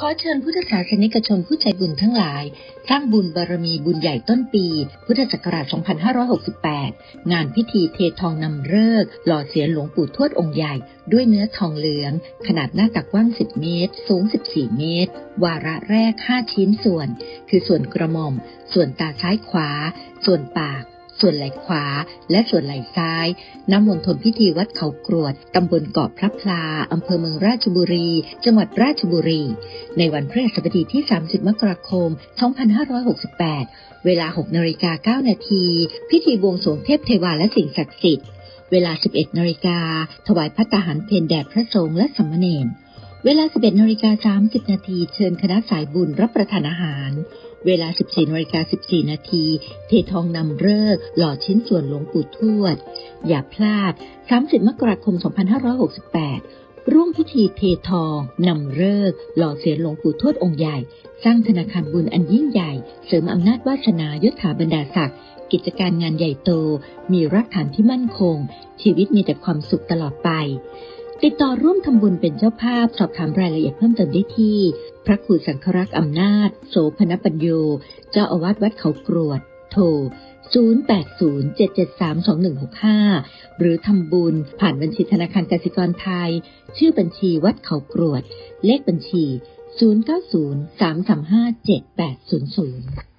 ขอเชิญพุทธศาสนิกชนผู้ใจบุญทั้งหลาย สร้างบุญบารมีบุญใหญ่ต้นปี พุทธศักราช 2568 งานพิธีเททองนำเลิกหล่อเสียนหลวงปู่ทวดองค์ใหญ่ ด้วยเนื้อทองเหลือง ขนาดหน้าตักกว้าง 10 เมตร สูง 14 เมตร วาระแรก 5 ชิ้นส่วน คือส่วนกระหม่อม ส่วนตาซ้ายขวา ส่วนปาก ส่วนไหล่ขวาและส่วนไหล่ซ้ายณมณฑลพิธีวัดเขากรวด ตำบลเกาะพระพลา อำเภอเมืองราชบุรี จังหวัดราชบุรี ในวันพฤหัสบดีที่ 30 มกราคม 2568 เวลา 6นาฬิกา9นาทีพิธีบวงสรวงเทพเทวาและสิ่งศักดิ์สิทธิ์ เวลา 11นาฬิกาถวายพัตตาหารเพนแด่พระสงฆ์และสามเณรเวลา 11นาฬิกา30นาทีเชิญคณะสายบุญรับประทานอาหาร เวลา 14นาฬิกา14 นาที เททองนำเลิกหล่อชิ้นส่วนหลวงปู่ทวด อย่าพลาด 30 มกราคม 2568 ร่วมพิธีเททองนำเลิกหล่อเสียนหลวงปู่ทวดองค์ใหญ่ สร้างธนาคารบุญอันยิ่งใหญ่ เสริมอำนาจวาสนายศถาบรรดาศักดิ์กิจการงานใหญ่โต มีรากฐานที่มั่นคง ชีวิตมีแต่ความสุขตลอดไป ติดต่อร่วมทำบุญเป็นเจ้าภาพ สอบถามรายละเอียดเพิ่มเติมได้ที่ พระครูสังฆรักษ์อำนาจ โสพนปัญโย เจ้าอาวาสวัดเขากรวด โทร 0807732165 หรือทำบุญผ่านบัญชีธนาคารกสิกรไทย ชื่อบัญชีวัดเขากรวด เลขบัญชี 0903357800